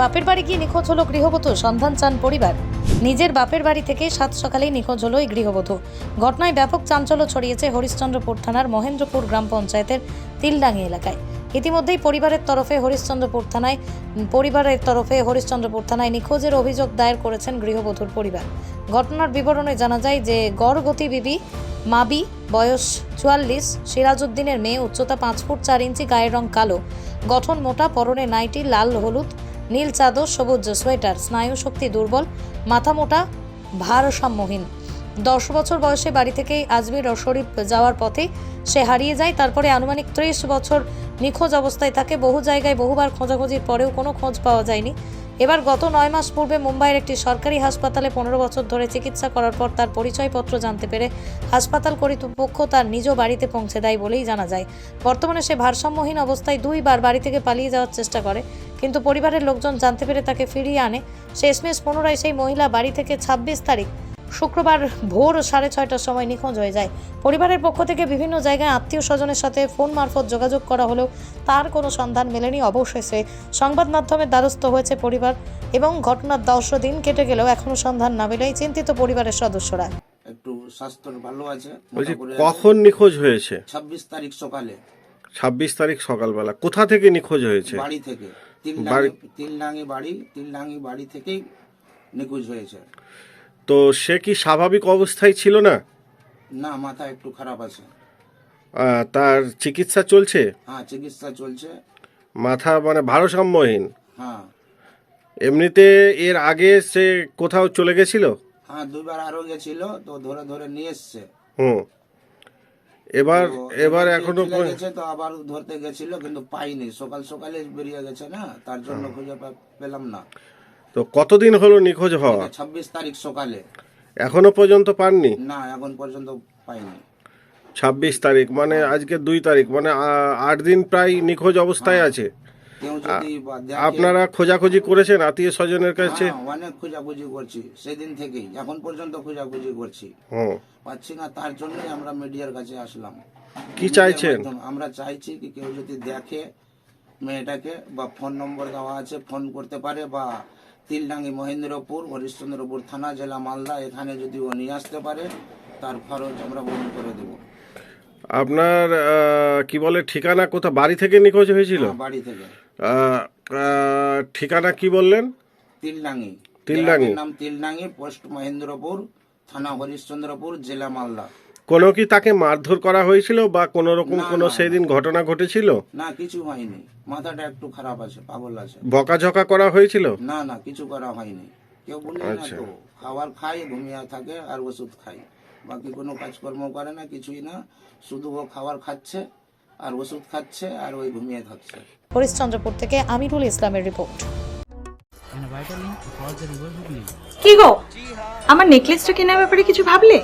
বাপের বাড়ি গিয়ে নিখোঁজ হলো গৃহবধূ। সন্ধান চান পরিবার। নিজের বাপের বাড়ি থেকে সাত সকালেই নিখোঁজ হলো এই গৃহবধূ। ঘটনায় ব্যাপক চাঞ্চল্য ছড়িয়েছে হরিশ্চন্দ্রপুর থানার মহেন্দ্রপুর গ্রাম পঞ্চায়েতের তিলডাঙ্গি এলাকায়। ইতিমধ্যেই পরিবারের তরফে হরিশ্চন্দ্রপুর থানায় পরিবারের তরফে হরিশ্চন্দ্রপুর থানায় নিখোঁজের অভিযোগ দায়ের করেছেন গৃহবধূর পরিবার। ঘটনার বিবরণে জানা যায় যে, গড়গতি বিবি মাবি, বয়স চুয়াল্লিশ, সিরাজউদ্দিনের মেয়ে উচ্চতা পাঁচ ফুট চার ইঞ্চি, গায়ের রং কালো। গঠন মোটা, পরনে নাইটি লাল, হলুদ নীল চাদর, সবুজ সোয়েটার, স্নায়ু শক্তি দুর্বল, মাথা মোটা, ভারসাম্যহীন। দশ বছর বয়সে বাড়ি থেকেই আজমির শরীফ যাওয়ার পথে সে হারিয়ে যায়। তারপরে আনুমানিক ত্রিশ বছর নিখোঁজ অবস্থায় থাকে। বহু জায়গায় বহুবার খোঁজাখুঁজির পরেও কোনো খোঁজ পাওয়া যায়নি। এবার গত নয় মাস পূর্বে মুম্বাইয়ের একটি সরকারি হাসপাতালে পনেরো বছর ধরে চিকিৎসা করার পর তার পরিচয়পত্র জানতে পেরে হাসপাতাল কর্তৃপক্ষ তার নিজ বাড়িতে পৌঁছে দেয় বলেই জানা যায়। বর্তমানে সে ভারসাম্যহীন অবস্থায় দুইবার বাড়ি থেকে পালিয়ে যাওয়ার চেষ্টা করে। কিন্তু পরিবারের লোকজন জানতে পেরে তাকে ফিরিয়ে আনে। শেষমেশ পুনরায় সেই মহিলা বাড়ি থেকে ছাব্বিশ তারিখ শুক্রবার ভোর সাড়ে ছয়টার সময় নিখোঁজ হয়ে যায়। পরিবারের পক্ষ থেকে বিভিন্ন জায়গায় আত্মীয় স্বজনের সাথে ফোন মারফত যোগাযোগ করা হলেও তার কোনো সন্ধান মেলেনি অবশেষে। সংবাদ মাধ্যমের দ্বারস্থ হয়েছে পরিবার এবং ঘটনার দশ দিন কেটে গেলেও এখনও সন্ধান না মেলেই চিন্তিত পরিবারের সদস্যরা। একটু স্বাস্থ্য ভালো আছে কখন নিখোঁজ হয়েছে? ছাব্বিশ তারিখ সকালে। ছাব্বিশ তারিখ সকালবেলা। কোথা থেকে নিখোঁজ হয়েছে? বাড়ি থেকে। তিলডাঙ্গি তিলডাঙ্গি বাড়ি তিলডাঙ্গি বাড়ি থেকেই নিখোঁজ হয়েছে। তো সে কি স্বাভাবিক অবস্থায় ছিল না? না মাথা একটু খারাপ আছে। তার চিকিৎসা চলছে? হ্যাঁ চিকিৎসা চলছে। মাথা মানে ভারসাম্যহীন? হ্যাঁ। এমনিতে এর আগে সে কোথাও চলে গেছিল? হ্যাঁ দুবার আরও গেছিল তো ধরে ধরে নিয়ে এসছে। হুম। এবার এবার এখনও গেছে তো আবার ধরতে গেছিল কিন্তু পাইনি। সকাল সকালে বেরিয়ে গেছে না তার জন্য খুঁজে পেলাম না। তো কতদিন হলো নিখোঁজ হওয়া? ছাব্বিশ তারিখ সকালে। এখনও পর্যন্ত পাননি? না এখন পর্যন্ত পাইনি। ছাব্বিশ তারিখ মানে আজকে দুই তারিখ মানে আট দিন প্রায় নিখোঁজ অবস্থায় আছে। বা দেখে- আপনারা খোঁজাখুঁজি করেছেন আত্মীয় স্বজনের কাছে? হ্যাঁ, অনেক খোঁজাখুঁজি করছি সেদিন থেকেই এখন পর্যন্ত খোঁজাখুঁজি করছি। পাচ্ছি না তার জন্যই আমরা মিডিয়ার কাছে আসলাম। কি চাইছেন? আমরা চাইছি কি কেউ যদি দেখে মেয়েটাকে বা ফোন নম্বর দেওয়া আছে ফোন করতে পারে বা তিলডাঙ্গি মহেন্দ্রপুর হরিশ্চন্দ্রপুর থানা জেলা মালদা এখানে যদি ও নিয়ে আসতে পারে তার খরচ আমরা বহন করে দেবো। আপনার কি বলে ঠিকানা কোথা বাড়ি থেকে নিখোঁজ হয়েছিল? হ্যাঁ, বাড়ি থেকে। ঠিকানা কি বললেন? তিলডাঙ্গি। তিলডাঙ্গি। নাম তিলডাঙ্গি পোস্ট মহেন্দ্রপুর থানা হরিশ্চন্দ্রপুর জেলা মালদা। কোনো কি তাকে মারধর করা হয়েছিল বা কোনো রকম কোনো সেই দিন ঘটনা ঘটেছিল? না কিছু হয়নি। মাথাটা একটু খারাপ আছে পাগল আছে। বকাঝকা করা হয়েছিল? না না কিছু করা হয়নি। কেউ বলি না আচ্ছা। তো খাবার খাই ঘুমিয়ে থাকে আর ওষুধ খাই বাকি কোনো কাজকর্ম করে না কিছুই না। শুধু ও খাবার খাচ্ছে আর ওষুধ খাচ্ছে আর ওই ঘুমিয়ে থাকছে। হরিশ্চন্দ্রপুর থেকে আমিরুল ইসলামের রিপোর্ট। Hooghly. কি গো? আমার নেকলেসটা কেনার ব্যাপারে কিছু ভাবলে?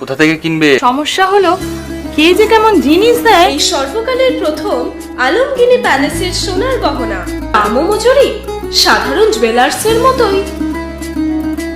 কোথা থেকে কিনবে? সমস্যা হলো কে যে কেমন জিনিস দেয়? এই সর্বকালের প্রথম আলমগিনি প্যালেসের সোনার গহনা। দামও মজুরি সাধারণ জুয়েলার্সের মতোই।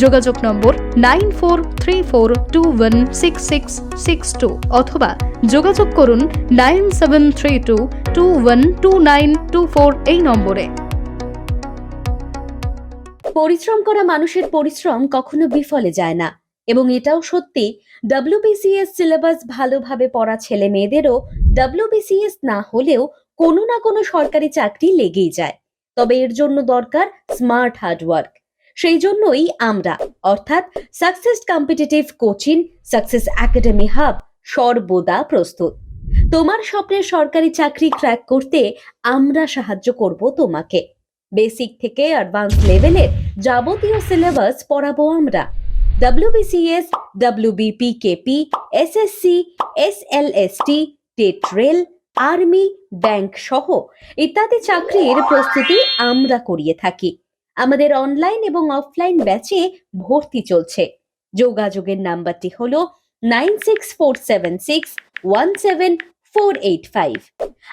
যোগাযোগ নম্বর nine four three four two one six six six two অথবা যোগাযোগ করুন nine seven three two two one two nine two four এই নম্বরে। পরিশ্রম করা মানুষের পরিশ্রম কখনো বিফলে যায় না এবং এটাও সত্যি ডব্লিউবিসিএস সিলেবাস ভালোভাবে পড়া ছেলে মেয়েদেরও ডব্লিউবিসিএস না হলেও কোনো না কোনো সরকারি চাকরি লেগেই যায়। তবে এর জন্য দরকার স্মার্ট হার্ডওয়ার্ক সেই জন্যই আমরা, অর্থাৎ success competitive coaching success academy hub সর্বদা প্রস্তুত। তোমার স্বপ্নের সরকারি চাকরি ক্র্যাক করতে আমরা সাহায্য করব তোমাকে। বেসিক থেকে অ্যাডভান্স লেভেলের যাবতীয় সিলেবাস পড়াবো আমরা। WBCS WBPKP SSC SLST TET rail army bank সহ ইত্যাদি চাকরির প্রস্তুতি আমরা করিয়ে থাকি। আমাদের অনলাইন এবং অফলাইন ব্যাচে ভর্তি চলছে। যোগাযোগের নাম্বারটি হলো nine six four seven six one seven four eight five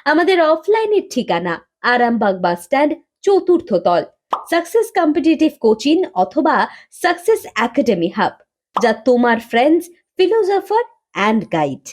আমাদের অফলাইনের ঠিকানা আরামবাগ বাস স্ট্যান্ড চতুর্থ তল। সাকসেস কম্পিটিটিভ কোচিং অথবা সাকসেস একাডেমি হাব যা তোমার ফ্রেন্ডস ফিলোজফার অ্যান্ড গাইড